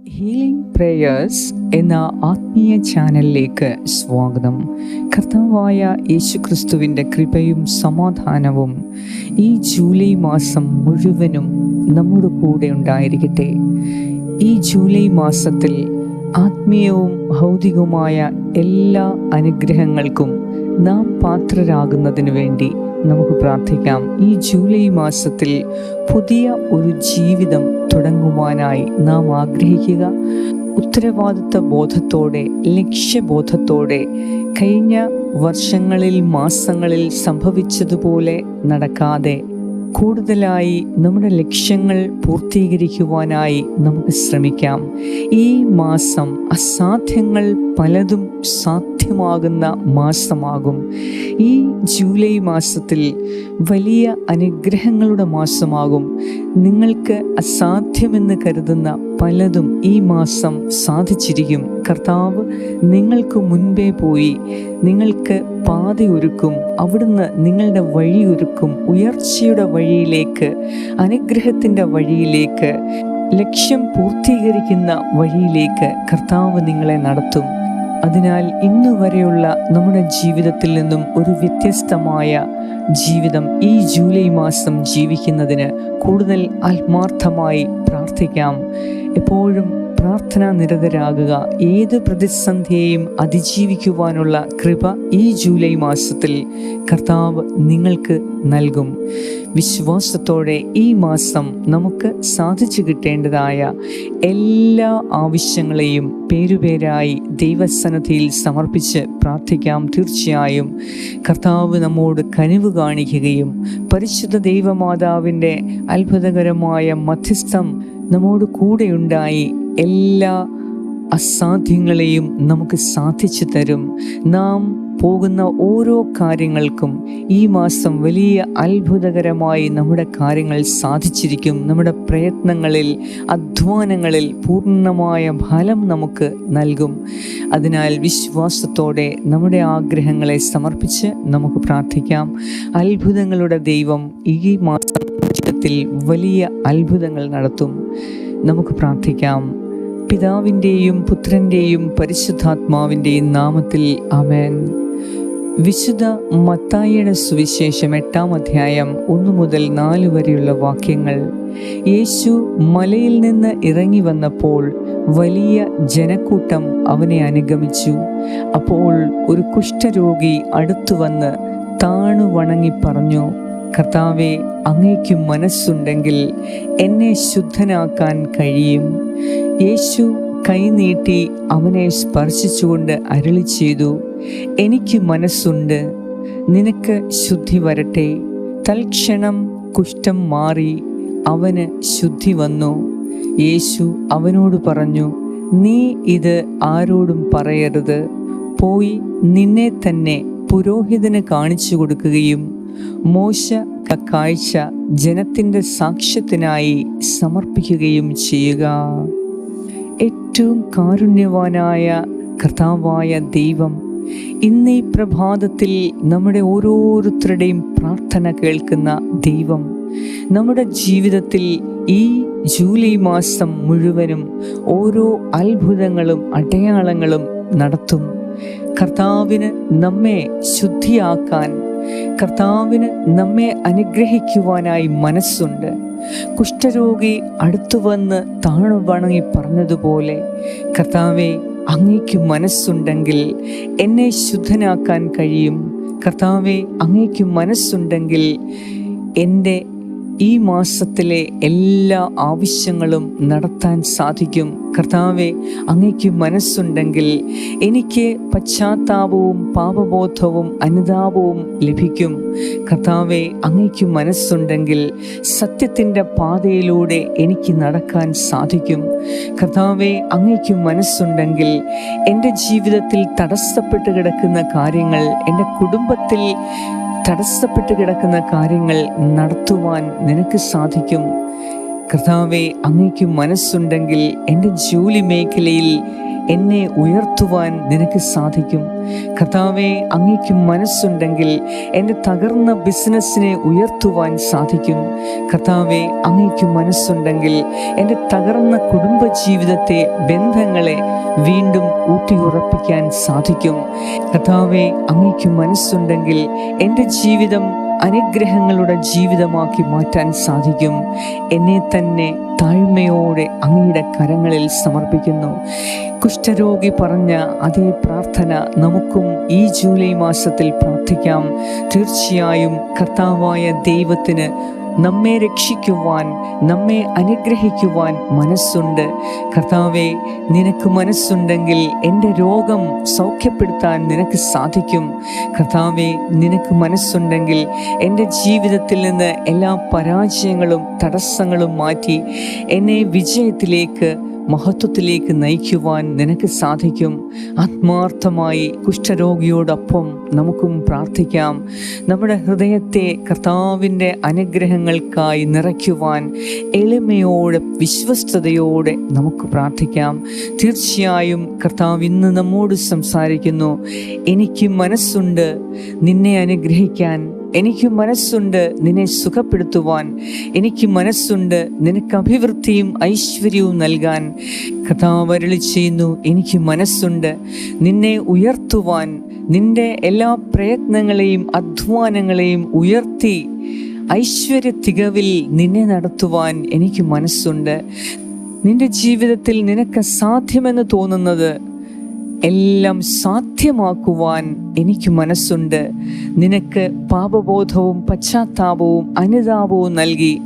Healing prayers എന്ന ആത്മീയ ചാനലിലേക്ക് സ്വാഗതം. കർത്താവായ യേശുക്രിസ്തുവിന്റെ കൃപയും സമാധാനവും ഈ ജൂലൈ മാസം മുഴുവനും നമ്മുടെ കൂടെ ഉണ്ടായിരിക്കട്ടെ. ഈ ജൂലൈ മാസത്തിൽ ആത്മീയവും ഭൗതികവുമായ എല്ലാ അനുഗ്രഹങ്ങൾക്കും നാം പാത്രരാകുന്നതിന് വേണ്ടി നമുക്ക് പ്രാർത്ഥിക്കാം. ഈ ജൂലൈ മാസത്തിൽ പുതിയ ഒരു ജീവിതം തുടങ്ങുവാനായി നാം ആഗ്രഹിക്കുക. ഉത്തരവാദിത്വ ബോധത്തോടെ ലക്ഷ്യബോധത്തോടെ കഴിഞ്ഞ വർഷങ്ങളിൽ മാസങ്ങളിൽ സംഭവിച്ചതുപോലെ നടക്കാതെ കൂടുതലായി നമ്മുടെ ലക്ഷ്യങ്ങൾ പൂർത്തീകരിക്കുവാനായി നമുക്ക് ശ്രമിക്കാം. ഈ മാസം അസാധ്യങ്ങൾ പലതും സാധ്യമാകുന്ന മാസമാകും. ഈ ജൂലൈ മാസത്തിൽ വലിയ അനുഗ്രഹങ്ങളുടെ മാസമാകും. നിങ്ങൾക്ക് അസാധ്യമെന്ന് കരുതുന്ന പലതും ഈ മാസം സാധിച്ചിരിക്കും. കർത്താവ് നിങ്ങൾക്ക് മുൻപേ പോയി നിങ്ങൾക്ക് പാതയൊരുക്കും. അവിടുന്ന് നിങ്ങളുടെ വഴിയൊരുക്കും ഉയർച്ചയുടെ വഴിയിലേക്ക് അനുഗ്രഹത്തിന്റെ വഴിയിലേക്ക് ലക്ഷ്യം പൂർത്തീകരിക്കുന്ന വഴിയിലേക്ക് കർത്താവ് നിങ്ങളെ നടത്തും. അതിനാൽ ഇന്നു വരെയുള്ള നമ്മുടെ ജീവിതത്തിൽ നിന്നും ഒരു വ്യത്യസ്തമായ ജീവിതം ഈ ജൂലൈ മാസം ജീവിക്കുന്നതിന് കൂടുതൽ ആത്മാർത്ഥമായി പ്രാർത്ഥിക്കാം. എപ്പോഴും പ്രാർത്ഥനാ നിരതരാകുക. ഏത് പ്രതിസന്ധിയെയും അതിജീവിക്കുവാനുള്ള കൃപ ഈ ജൂലൈ മാസത്തിൽ കർത്താവ് നിങ്ങൾക്ക് നൽകും. വിശ്വാസത്തോടെ ഈ മാസം നമുക്ക് സാധിച്ചു കിട്ടേണ്ടതായ എല്ലാ ആവശ്യങ്ങളെയും പേരുപേരായി ദൈവസന്നദ്ധിയിൽ സമർപ്പിച്ച് പ്രാർത്ഥിക്കാം. തീർച്ചയായും കർത്താവ് നമ്മോട് കനിവ് കാണിക്കുകയും പരിശുദ്ധ ദൈവമാതാവിന്റെ അത്ഭുതകരമായ മധ്യസ്ഥം നമ്മോട് കൂടെയുണ്ടായി എല്ലാ അസാധ്യങ്ങളെയും നമുക്ക് സാധിച്ചു തരും. നാം പോകുന്ന ഓരോ കാര്യങ്ങൾക്കും ഈ മാസം വലിയ അത്ഭുതകരമായി നമ്മുടെ കാര്യങ്ങൾ സാധിച്ചിരിക്കും. നമ്മുടെ പ്രയത്നങ്ങളിൽ അധ്വാനങ്ങളിൽ പൂർണമായ ഫലം നമുക്ക് നൽകും. അതിനാൽ വിശ്വാസത്തോടെ നമ്മുടെ ആഗ്രഹങ്ങളെ സമർപ്പിച്ച് നമുക്ക് പ്രാർത്ഥിക്കാം. അത്ഭുതങ്ങളുടെ ദൈവം ഈ മാസത്തിൽ വലിയ അത്ഭുതങ്ങൾ നടത്തും. നമുക്ക് പ്രാർത്ഥിക്കാം. പിതാവിന്റെയും പുത്രന്റെയും പരിശുദ്ധാത്മാവിന്റെയും നാമത്തിൽ അമേൻ വിശുദ്ധ മത്തായിയുടെ സുവിശേഷം എട്ടാം അധ്യായം ഒന്നു മുതൽ നാല് വരെയുള്ള വാക്യങ്ങൾ. യേശു മലയിൽ നിന്ന് ഇറങ്ങി വന്നപ്പോൾ വലിയ ജനക്കൂട്ടം അവനെ അനുഗമിച്ചു. അപ്പോൾ ഒരു കുഷ്ഠരോഗി അടുത്തു വന്ന് താണു വണങ്ങി പറഞ്ഞു കർത്താവെ അങ്ങേക്ക് മനസ്സുണ്ടെങ്കിൽ എന്നെ ശുദ്ധനാക്കാൻ കഴിയും. യേശു കൈനീട്ടി അവനെ സ്പർശിച്ചുകൊണ്ട് അരളി ചെയ്തു എനിക്ക് മനസ്സുണ്ട് നിനക്ക് ശുദ്ധി വരട്ടെ. തൽക്ഷണം കുഷ്ഠം മാറി അവന് ശുദ്ധി വന്നു. യേശു അവനോട് പറഞ്ഞു നീ ഇത് ആരോടും പറയരുത്. പോയി നിന്നെ തന്നെ പുരോഹിതന് കാണിച്ചു കൊടുക്കുകയും മോശ കാഴ്ച ജനത്തിന്റെ സാക്ഷ്യത്തിനായി സമർപ്പിക്കുകയും ചെയ്യുക. ഏറ്റവും കാരുണ്യവാനായ കർത്താവായ ദൈവം ഇന്ന് പ്രഭാതത്തിൽ നമ്മുടെ ഓരോരുത്തരുടെയും പ്രാർത്ഥന കേൾക്കുന്ന ദൈവം നമ്മുടെ ജീവിതത്തിൽ ഈ ജൂലൈ മാസം മുഴുവനും ഓരോ അത്ഭുതങ്ങളും അടയാളങ്ങളും നടത്തും. കർത്താവിന് നമ്മെ ശുദ്ധിയാക്കാൻ കർത്താവിന് നമ്മെ അനുഗ്രഹിക്കുവാനായി മനസ്സുണ്ട്. കുഷ്ഠരോഗി അടുത്തു വന്ന് താണു വണങ്ങി പറഞ്ഞതുപോലെ കർത്താവെ അങ്ങേക്ക് മനസ്സുണ്ടെങ്കിൽ എന്നെ ശുദ്ധനാക്കാൻ കഴിയും. കർത്താവെ അങ്ങേക്ക് മനസ്സുണ്ടെങ്കിൽ എന്റെ ഈ മാസത്തിലെ എല്ലാ ആവശ്യങ്ങളും നടത്താൻ സാധിക്കും. കർത്താവെ അങ്ങയ്ക്ക് മനസ്സുണ്ടെങ്കിൽ എനിക്ക് പശ്ചാത്താപവും പാപബോധവും അനുതാപവും ലഭിക്കും. കർത്താവെ അങ്ങയ്ക്ക് മനസ്സുണ്ടെങ്കിൽ സത്യത്തിന്റെ പാതയിലൂടെ എനിക്ക് നടക്കാൻ സാധിക്കും. കർത്താവെ അങ്ങയ്ക്ക് മനസ്സുണ്ടെങ്കിൽ എന്റെ ജീവിതത്തിൽ തടസ്സപ്പെട്ട് കിടക്കുന്ന കാര്യങ്ങൾ എന്റെ കുടുംബത്തിൽ തടസ്സപ്പെട്ട് കിടക്കുന്ന കാര്യങ്ങൾ നടത്തുവാൻ നിനക്ക് സാധിക്കും. കർത്താവെ അങ്ങേക്ക് മനസ്സുണ്ടെങ്കിൽ എന്റെ ജോലി മേഖലയിൽ എന്നെ ഉയർത്തുവാൻ നിനക്ക് സാധിക്കും. കർത്താവെ അങ്ങയ്ക്ക് മനസ്സുണ്ടെങ്കിൽ എന്റെ തകർന്ന ബിസിനസ്സിനെ ഉയർത്തുവാൻ സാധിക്കും. കർത്താവെ അങ്ങയ്ക്ക് മനസ്സുണ്ടെങ്കിൽ എന്റെ തകർന്ന കുടുംബജീവിതത്തെ ബന്ധങ്ങളെ വീണ്ടും ഊട്ടിയുറപ്പിക്കാൻ സാധിക്കും. കർത്താവെ അങ്ങയ്ക്ക് മനസ്സുണ്ടെങ്കിൽ എന്റെ ജീവിതം അനുഗ്രഹങ്ങളുടെ ജീവിതമാക്കി മാറ്റാൻ സാധിക്കും. എന്നെ തന്നെ താഴ്മയോടെ അങ്ങയുടെ കരങ്ങളിൽ സമർപ്പിക്കുന്നു. കുഷ്ഠരോഗി പറഞ്ഞ അതേ പ്രാർത്ഥന നമുക്കും ഈ ജൂലൈ മാസത്തിൽ പ്രാർത്ഥിക്കാം. തീർച്ചയായും കർത്താവായ ദൈവത്തിന് നമ്മെ രക്ഷിക്കുവാൻ നമ്മെ അനുഗ്രഹിക്കുവാൻ മനസ്സുണ്ട്. കർത്താവെ നിനക്ക് മനസ്സുണ്ടെങ്കിൽ എന്റെ രോഗം സൗഖ്യപ്പെടുത്താൻ നിനക്ക് സാധിക്കും. കർത്താവെ നിനക്ക് മനസ്സുണ്ടെങ്കിൽ എന്റെ ജീവിതത്തിൽ നിന്ന് എല്ലാ പരാജയങ്ങളും തടസ്സങ്ങളും മാറ്റി എന്നെ വിജയത്തിലേക്ക് മഹത്വത്തിലേക്ക് നയിക്കുവാൻ നിനക്ക് സാധിക്കും. ആത്മാർത്ഥമായി കുഷ്ഠരോഗിയോടൊപ്പം നമുക്കും പ്രാർത്ഥിക്കാം. നമ്മുടെ ഹൃദയത്തെ കർത്താവിന്റെ അനുഗ്രഹങ്ങൾക്കായി നിറയ്ക്കുവാൻ എളിമയോടെ വിശ്വസ്തയോടെ നമുക്ക് പ്രാർത്ഥിക്കാം. തീർച്ചയായും കർത്താവ് ഇന്ന് നമ്മോട് സംസാരിക്കുന്നു. എനിക്ക് മനസ്സുണ്ട് നിന്നെ അനുഗ്രഹിക്കാൻ. എനിക്ക് മനസ്സുണ്ട് നിന്നെ സുഖപ്പെടുത്തുവാൻ. എനിക്ക് മനസ്സുണ്ട് നിനക്ക് അഭിവൃദ്ധിയും ഐശ്വര്യവും നൽകാൻ. കഥാവരളി ചെയ്യുന്നു എനിക്ക് മനസ്സുണ്ട് നിന്നെ ഉയർത്തുവാൻ. നിന്റെ എല്ലാ പ്രയത്നങ്ങളെയും അധ്വാനങ്ങളെയും ഉയർത്തി ഐശ്വര്യ തികവിൽ നിന്നെ നടത്തുവാൻ എനിക്ക് മനസ്സുണ്ട്. നിന്റെ ജീവിതത്തിൽ നിനക്ക് സാധ്യമെന്ന് തോന്നുന്നത് എല്ലാം സാധ്യമാക്കുവാൻ എനിക്ക് മനസ്സുണ്ട്. നിനക്ക് പാപബോധവും പശ്ചാത്താപവും അനുതാപവും നൽകി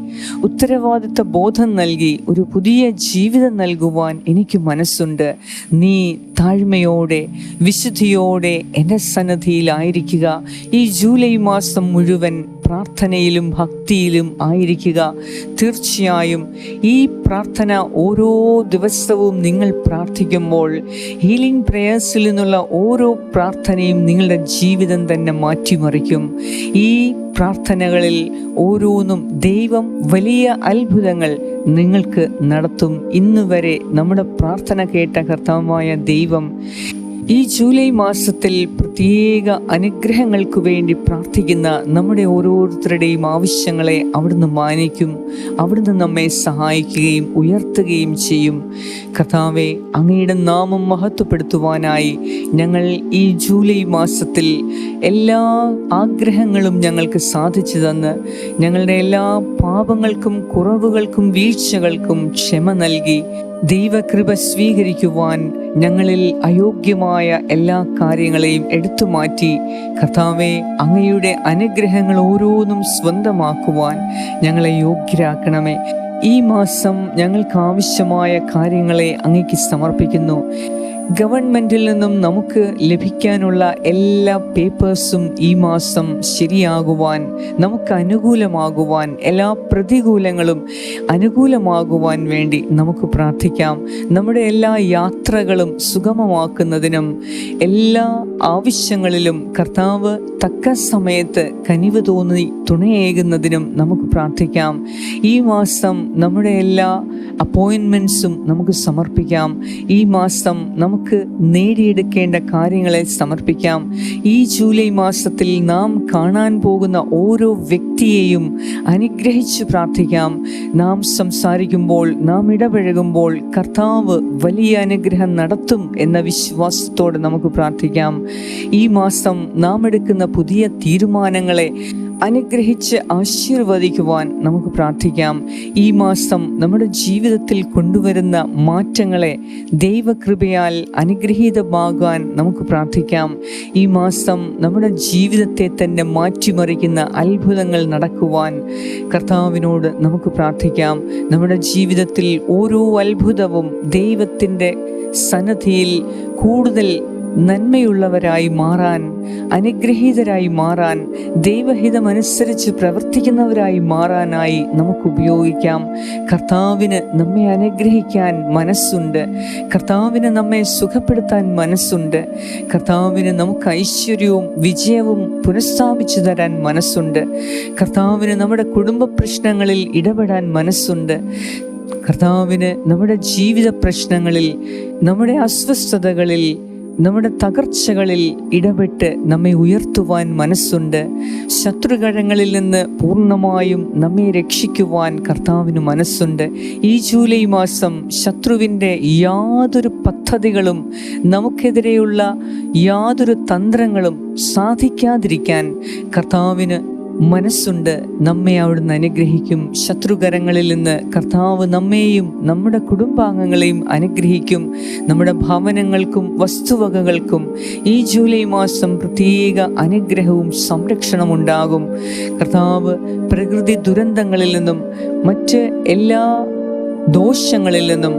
ഉത്തരവാദിത്ത ബോധം നൽകി ഒരു പുതിയ ജീവിതം നൽകുവാൻ എനിക്ക് മനസ്സുണ്ട്. നീ താഴ്മയോടെ വിശുദ്ധിയോടെ എന്റെ സന്നദ്ധിയിലായിരിക്കുക ഈ ജൂലൈ മാസം മുഴുവൻ പ്രാർത്ഥനയിലും ഭക്തിയിലും ആയിരിക്കുക. തീർച്ചയായും ഈ പ്രാർത്ഥന ഓരോ ദിവസവും നിങ്ങൾ പ്രാർത്ഥിക്കുമ്പോൾ ഹീലിംഗ് പ്രേയേഴ്സിൽ നിന്നുള്ള ഓരോ പ്രാർത്ഥനയും നിങ്ങളുടെ ജീവിതം തന്നെ മാറ്റിമറിക്കും. ഈ പ്രാർത്ഥനകളിൽ ഓരോന്നും ദൈവം വലിയ അത്ഭുതങ്ങൾ നിങ്ങൾക്ക് നടത്തും. ഇന്നുവരെ നമ്മുടെ പ്രാർത്ഥന കേട്ട കർത്താവായ ദൈവം ഈ ജൂലൈ മാസത്തിൽ പ്രത്യേക അനുഗ്രഹങ്ങൾക്ക് വേണ്ടി പ്രാർത്ഥിക്കുന്ന നമ്മുടെ ഓരോരുത്തരുടെയും ആവശ്യങ്ങളെ അവിടുന്ന് മാനിക്കും അവിടുന്ന് നമ്മെ സഹായിക്കുകയും ഉയർത്തുകയും ചെയ്യും. കഥാവെ അങ്ങയുടെ നാമം മഹത്വപ്പെടുത്തുവാനായി ഞങ്ങൾ ഈ ജൂലൈ മാസത്തിൽ എല്ലാ ആഗ്രഹങ്ങളും ഞങ്ങൾക്ക് സാധിച്ചു തന്ന് ഞങ്ങളുടെ എല്ലാ പാപങ്ങൾക്കും കുറവുകൾക്കും വീഴ്ചകൾക്കും ക്ഷമ നൽകി ദൈവകൃപ സ്വീകരിക്കുവാൻ ഞങ്ങളിൽ അയോഗ്യമായ എല്ലാ കാര്യങ്ങളെയും എടുത്തു മാറ്റി കർത്താവെ അങ്ങയുടെ അനുഗ്രഹങ്ങൾ ഓരോന്നും സ്വന്തമാക്കുവാൻ ഞങ്ങളെ യോഗ്യരാക്കണമേ. ഈ മാസം ഞങ്ങൾക്ക് ആവശ്യമായ കാര്യങ്ങളെ അങ്ങയ്ക്ക് സമർപ്പിക്കുന്നു. ഗവൺമെന്റിൽ നിന്നും നമുക്ക് ലഭിക്കാനുള്ള എല്ലാ പേപ്പേഴ്സും ഈ മാസം ശരിയാകുവാൻ നമുക്ക് അനുകൂലമാകുവാൻ എല്ലാ പ്രതികൂലങ്ങളും അനുകൂലമാകുവാൻ വേണ്ടി നമുക്ക് പ്രാർത്ഥിക്കാം. നമ്മുടെ എല്ലാ യാത്രകളും സുഗമമാക്കുന്നതിനും എല്ലാ ആവശ്യങ്ങളിലും കർത്താവ് തക്ക സമയത്ത് കനിവ് തോന്നി തുണയേകുന്നതിനും നമുക്ക് പ്രാർത്ഥിക്കാം. ഈ മാസം നമ്മുടെ എല്ലാ അപ്പോയിൻമെന്റ്സും നമുക്ക് സമർപ്പിക്കാം. ഈ മാസം നമുക്ക് നേടിയെടുക്കേണ്ട കാര്യങ്ങളെ സമർപ്പിക്കാം. ഈ ജൂലൈ മാസത്തിൽ നാം കാണാൻ പോകുന്ന ഓരോ വ്യക്തിയെയും അനുഗ്രഹിച്ച് പ്രാർത്ഥിക്കാം. നാം സംസാരിക്കുമ്പോൾ നാം ഇടപഴകുമ്പോൾ കർത്താവ് വലിയ അനുഗ്രഹം നടത്തും എന്ന വിശ്വാസത്തോടെ നമുക്ക് പ്രാർത്ഥിക്കാം. ഈ മാസം നാം എടുക്കുന്ന പുതിയ തീരുമാനങ്ങളെ അനുഗ്രഹിച്ച് ആശീർവദിക്കുവാൻ നമുക്ക് പ്രാർത്ഥിക്കാം. ഈ മാസം നമ്മുടെ ജീവിതത്തിൽ കൊണ്ടുവരുന്ന മാറ്റങ്ങളെ ദൈവകൃപയാൽ അനുഗ്രഹീതമാകാൻ നമുക്ക് പ്രാർത്ഥിക്കാം. ഈ മാസം നമ്മുടെ ജീവിതത്തെ തന്നെ മാറ്റിമറിക്കുന്ന അത്ഭുതങ്ങൾ നടക്കുവാൻ കർത്താവിനോട് നമുക്ക് പ്രാർത്ഥിക്കാം. നമ്മുടെ ജീവിതത്തിൽ ഓരോ അത്ഭുതവും ദൈവത്തിന്റെ സന്നദ്ധിയിൽ കൂടുതൽ നന്മയുള്ളവരായി മാറാൻ അനുഗ്രഹീതരായി മാറാൻ ദൈവഹിതമനുസരിച്ച് പ്രവർത്തിക്കുന്നവരായി മാറാനായി നമുക്ക് ഉപയോഗിക്കാം കർത്താവിന് നമ്മെ അനുഗ്രഹിക്കാൻ മനസ്സുണ്ട്. കർത്താവിന് നമ്മെ സുഖപ്പെടുത്താൻ മനസ്സുണ്ട്. കർത്താവിന് നമുക്ക് ഐശ്വര്യവും വിജയവും പുനഃസ്ഥാപിച്ചു തരാൻ മനസ്സുണ്ട്. കർത്താവിന് നമ്മുടെ കുടുംബ പ്രശ്നങ്ങളിൽ ഇടപെടാൻ മനസ്സുണ്ട്. കർത്താവിന് നമ്മുടെ ജീവിത പ്രശ്നങ്ങളിൽ നമ്മുടെ അസ്വസ്ഥതകളിൽ നമ്മുടെ തകർച്ചകളിൽ ഇടപെട്ട് നമ്മെ ഉയർത്തുവാൻ മനസ്സുണ്ട്. ശത്രുകഴങ്ങളിൽ നിന്ന് പൂർണമായും നമ്മെ രക്ഷിക്കുവാൻ കർത്താവിന് മനസ്സുണ്ട്. ഈ ജൂലൈ മാസം ശത്രുവിന്റെ യാതൊരു പദ്ധതികളും നമുക്കെതിരെയുള്ള യാതൊരു തന്ത്രങ്ങളും സാധിക്കാതിരിക്കാൻ കർത്താവിന് മനസ്സുണ്ട്. നമ്മെ അവിടുന്ന് അനുഗ്രഹിക്കും. ശത്രുകരങ്ങളിൽ നിന്ന് കർത്താവ് നമ്മെയും നമ്മുടെ കുടുംബാംഗങ്ങളെയും അനുഗ്രഹിക്കും. നമ്മുടെ ഭവനങ്ങൾക്കും വസ്തുവകകൾക്കും ഈ ജൂലൈ മാസം പ്രത്യേക അനുഗ്രഹവും സംരക്ഷണവും ഉണ്ടാകും. കർത്താവ് പ്രകൃതി ദുരന്തങ്ങളിൽ നിന്നും മറ്റ് എല്ലാ ദോഷങ്ങളിൽ നിന്നും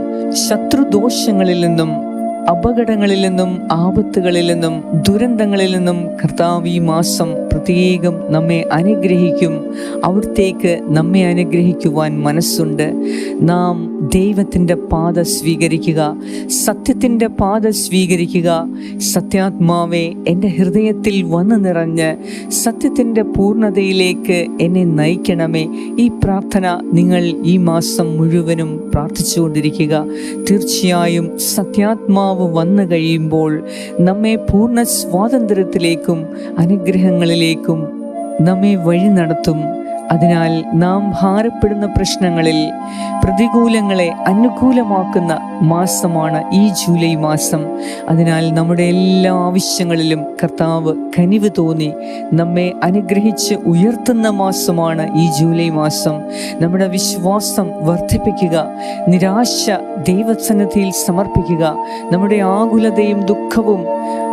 ശത്രുദോഷങ്ങളിൽ നിന്നും അപകടങ്ങളിൽ നിന്നും ആപത്തുകളിൽ നിന്നും ദുരന്തങ്ങളിൽ നിന്നും കർത്താവ് ഈ മാസം പ്രത്യേകം നമ്മെ അനുഗ്രഹിക്കും. അവിടത്തേക്ക് നമ്മെ അനുഗ്രഹിക്കുവാൻ മനസ്സുണ്ട്. നാം ദൈവത്തിന്റെ പാത സ്വീകരിക്കുക സത്യത്തിന്റെ പാത സ്വീകരിക്കുക. സത്യാത്മാവെ എന്റെ ഹൃദയത്തിൽ വന്നു നിറഞ്ഞ് സത്യത്തിന്റെ പൂർണതയിലേക്ക് എന്നെ നയിക്കണമേ. ഈ പ്രാർത്ഥന നിങ്ങൾ ഈ മാസം മുഴുവനും പ്രാർത്ഥിച്ചുകൊണ്ടിരിക്കുക. തീർച്ചയായും സത്യാത്മാവ് വന്നു കഴിയുമ്പോൾ നമ്മെ പൂർണ സ്വാതന്ത്ര്യത്തിലേക്കും അനുഗ്രഹങ്ങളിലേക്കും നമ്മെ വഴി നടത്തും. അതിനാൽ നാം ഭാരപ്പെടുന്ന പ്രശ്നങ്ങളിൽ പ്രതികൂലങ്ങളെ അനുകൂലമാക്കുന്ന മാസമാണ് ഈ ജൂലൈ മാസം. അതിനാൽ നമ്മുടെ എല്ലാ ആവശ്യങ്ങളിലും കർത്താവ് കനിവ് തോന്നി നമ്മെ അനുഗ്രഹിച്ച് ഉയർത്തുന്ന മാസമാണ് ഈ ജൂലൈ മാസം. നമ്മുടെ വിശ്വാസം വർദ്ധിപ്പിക്കുക നിരാശ ദൈവസന്നിധിയിൽ സമർപ്പിക്കുക നമ്മുടെ ആകുലതയും ദുഃഖവും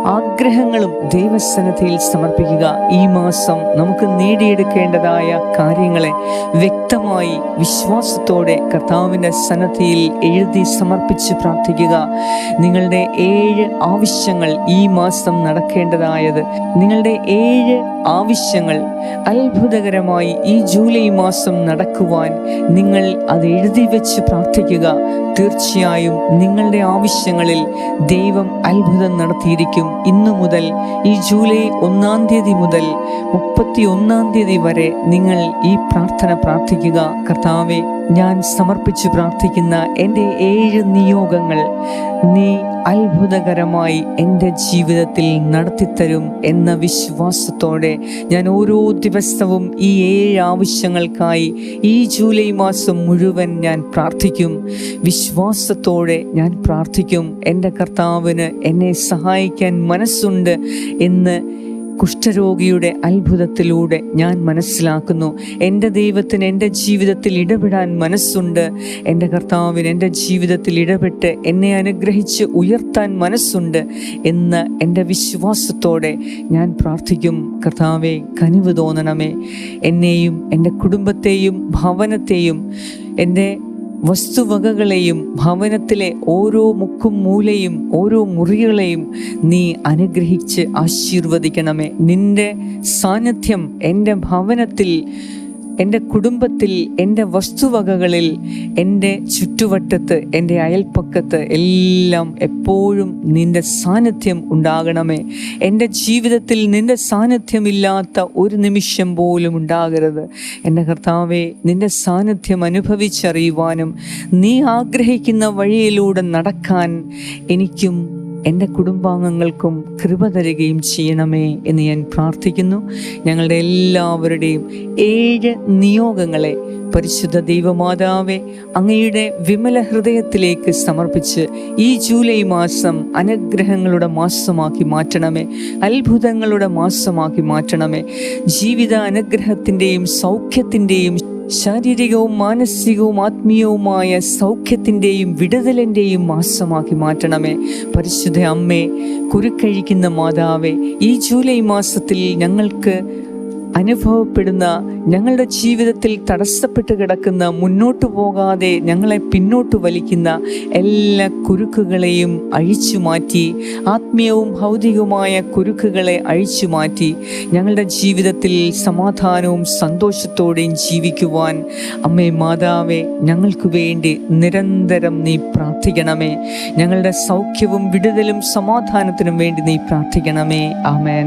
ആഗ്രഹങ്ങളും ദൈവസന്നിധിയിൽ സമർപ്പിക്കുക. ഈ മാസം നമുക്ക് നേടിയെടുക്കേണ്ടതായ കാര്യങ്ങളെ വ്യക്തമായി വിശ്വാസത്തോടെ കർത്താവിന്റെ സന്നദ്ധിയിൽ എഴുതി സമർപ്പിച്ച് പ്രാർത്ഥിക്കുക. നിങ്ങളുടെ ഏഴ് ആവശ്യങ്ങൾ ഈ മാസം നടക്കേണ്ടതായത് നിങ്ങളുടെ ഏഴ് ആവശ്യങ്ങൾ അത്ഭുതകരമായി ഈ ജൂലൈ മാസം നടക്കുവാൻ നിങ്ങൾ അത് എഴുതി വെച്ച് പ്രാർത്ഥിക്കുക. തീർച്ചയായും നിങ്ങളുടെ ആവശ്യങ്ങളിൽ ദൈവം അത്ഭുതം നടത്തിയിരിക്കും. ഇന്നു മുതൽ ഈ ജൂലൈ ഒന്നാം തീയതി മുതൽ മുപ്പത്തി ഒന്നാം തീയതി വരെ നിങ്ങൾ ഈ പ്രാർത്ഥന പ്രാർത്ഥിക്കുക. കർത്താവെ ഞാൻ സമർപ്പിച്ച് പ്രാർത്ഥിക്കുന്ന എന്റെ ഏഴ് നിയോഗങ്ങൾ നീ അത്ഭുതകരമായി എന്റെ ജീവിതത്തിൽ നടത്തിത്തരും എന്ന വിശ്വാസത്തോടെ ഞാൻ ഓരോ ദിവസവും ഈ ഏഴ് ആവശ്യങ്ങൾക്കായി ഈ ജൂലൈ മാസം മുഴുവൻ ഞാൻ പ്രാർത്ഥിക്കും. വിശ്വാസത്തോടെ ഞാൻ പ്രാർത്ഥിക്കും. എന്റെ കർത്താവിന് എന്നെ സഹായിക്കാൻ മനസ്സുണ്ട് എന്ന് കുഷ്ഠരോഗിയുടെ അത്ഭുതത്തിലൂടെ ഞാൻ മനസ്സിലാക്കുന്നു. എന്റെ ദൈവത്തിന് എന്റെ ജീവിതത്തിൽ ഇടപെടാൻ മനസ്സുണ്ട്. എന്റെ കർത്താവിന് എന്റെ ജീവിതത്തിൽ ഇടപെട്ട് എന്നെ അനുഗ്രഹിച്ച് ഉയർത്താൻ മനസ്സുണ്ട് എന്ന് എന്റെ വിശ്വാസത്തോടെ ഞാൻ പ്രാർത്ഥിക്കും. കർത്താവെ കനിവ് തോന്നണമേ. എന്നെയും എന്റെ കുടുംബത്തെയും ഭവനത്തെയും എന്റെ വസ്തുവകകളെയും ഭവനത്തിലെ ഓരോ മുക്കും മൂലയും ഓരോ മുറികളെയും നീ അനുഗ്രഹിച്ച് ആശീർവദിക്കണമേ. നിന്റെ സാന്നിധ്യം എന്റെ ഭവനത്തിൽ എന്റെ കുടുംബത്തിൽ എന്റെ വസ്തുവകകളിൽ എന്റെ ചുറ്റുവട്ടത്ത് എന്റെ അയൽപ്പക്കത്ത് എല്ലാം എപ്പോഴും നിന്റെ സാന്നിധ്യം ഉണ്ടാകണമേ. എന്റെ ജീവിതത്തിൽ നിന്റെ സാന്നിധ്യമില്ലാത്ത ഒരു നിമിഷം പോലും ഉണ്ടാകരുത്. എന്റെ കർത്താവെ നിന്റെ സാന്നിധ്യം അനുഭവിച്ചറിയുവാനും നീ ആഗ്രഹിക്കുന്ന വഴിയിലൂടെ നടക്കാൻ എനിക്കും എന്റെ കുടുംബാംഗങ്ങൾക്കും കൃപ തരികയും ചെയ്യണമേ എന്ന് ഞാൻ പ്രാർത്ഥിക്കുന്നു. ഞങ്ങളുടെ എല്ലാവരുടെയും ഏഴ് നിയോഗങ്ങളെ പരിശുദ്ധ ദൈവമാതാവെ അങ്ങയുടെ വിമല ഹൃദയത്തിലേക്ക് സമർപ്പിച്ച് ഈ ജൂലൈ മാസം അനുഗ്രഹങ്ങളുടെ മാസമാക്കി മാറ്റണമേ അത്ഭുതങ്ങളുടെ മാസമാക്കി മാറ്റണമേ. ജീവിത അനുഗ്രഹത്തിന്റെയും സൗഖ്യത്തിന്റെയും ശാരീരികവും മാനസികവും ആത്മീയവുമായ സൗഖ്യത്തിന്റെയും വിടുതലിന്റെയും മാസമാക്കി മാറ്റണമേ. പരിശുദ്ധ അമ്മേ കുരുക്കഴിക്കുന്ന മാതാവേ ഈ ജൂലൈ മാസത്തിൽ ഞങ്ങൾക്ക് അനുഭവപ്പെടുന്ന ഞങ്ങളുടെ ജീവിതത്തിൽ തടസ്സപ്പെട്ട് കിടക്കുന്ന മുന്നോട്ട് പോകാതെ ഞങ്ങളെ പിന്നോട്ട് വലിക്കുന്ന എല്ലാ കുരുക്കുകളെയും അഴിച്ചു മാറ്റി ആത്മീയവും ഭൗതികവുമായ കുരുക്കുകളെ അഴിച്ചു മാറ്റി ഞങ്ങളുടെ ജീവിതത്തിൽ സമാധാനവും സന്തോഷത്തോടെയും ജീവിക്കുവാൻ അമ്മേ മാതാവേ ഞങ്ങൾക്ക് വേണ്ടി നിരന്തരം നീ പ്രാർത്ഥിക്കണമേ. ഞങ്ങളുടെ സൗഖ്യവും വിടുതലും സമാധാനത്തിനും വേണ്ടി നീ പ്രാർത്ഥിക്കണമേ. ആമേൻ.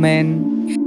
ആമേൻ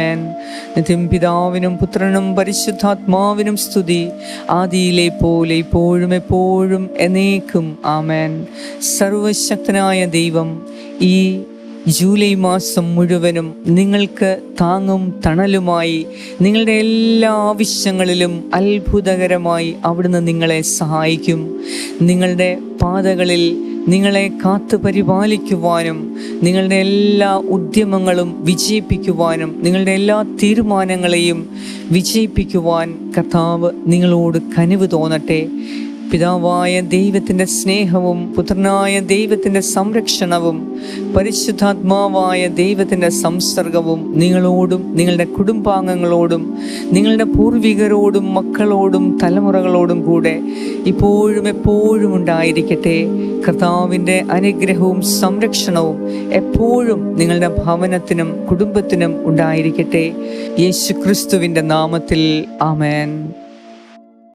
ആമേൻ. നിത്യം പിതാവിനും പുത്രനും പരിശുദ്ധാത്മാവിനും സ്തുതി. ആദിയിലെ പോലെ ഇപ്പോഴും എപ്പോഴും എന്നേക്കും ആമേൻ. സർവശക്തനായ ദൈവം ഈ ജൂലൈ മാസം മുഴുവനും നിങ്ങൾക്ക് താങ്ങും തണലുമായി നിങ്ങളുടെ എല്ലാ ആവശ്യങ്ങളിലും അത്ഭുതകരമായി അവിടുന്ന് നിങ്ങളെ സഹായിക്കും. നിങ്ങളുടെ പാതകളിൽ നിങ്ങളെ കാത്തു പരിപാലിക്കുവാനും നിങ്ങളുടെ എല്ലാ ഉദ്യമങ്ങളും വിജയിപ്പിക്കുവാനും നിങ്ങളുടെ എല്ലാ തീരുമാനങ്ങളെയും വിജയിപ്പിക്കുവാൻ കർത്താവ് നിങ്ങളോട് കനിവ് തോന്നട്ടെ. പിതാവായ ദൈവത്തിന്റെ സ്നേഹവും പുത്രനായ ദൈവത്തിന്റെ സംരക്ഷണവും പരിശുദ്ധാത്മാവായ ദൈവത്തിന്റെ സംസർഗവും നിങ്ങളോടും നിങ്ങളുടെ കുടുംബാംഗങ്ങളോടും നിങ്ങളുടെ പൂർവികരോടും മക്കളോടും തലമുറകളോടും കൂടെ ഇപ്പോഴും എപ്പോഴും ഉണ്ടായിരിക്കട്ടെ. കർത്താവിന്റെ അനുഗ്രഹവും സംരക്ഷണവും എപ്പോഴും നിങ്ങളുടെ ഭവനത്തിനും കുടുംബത്തിനും ഉണ്ടായിരിക്കട്ടെ. യേശു ക്രിസ്തുവിന്റെ നാമത്തിൽ ആമേൻ.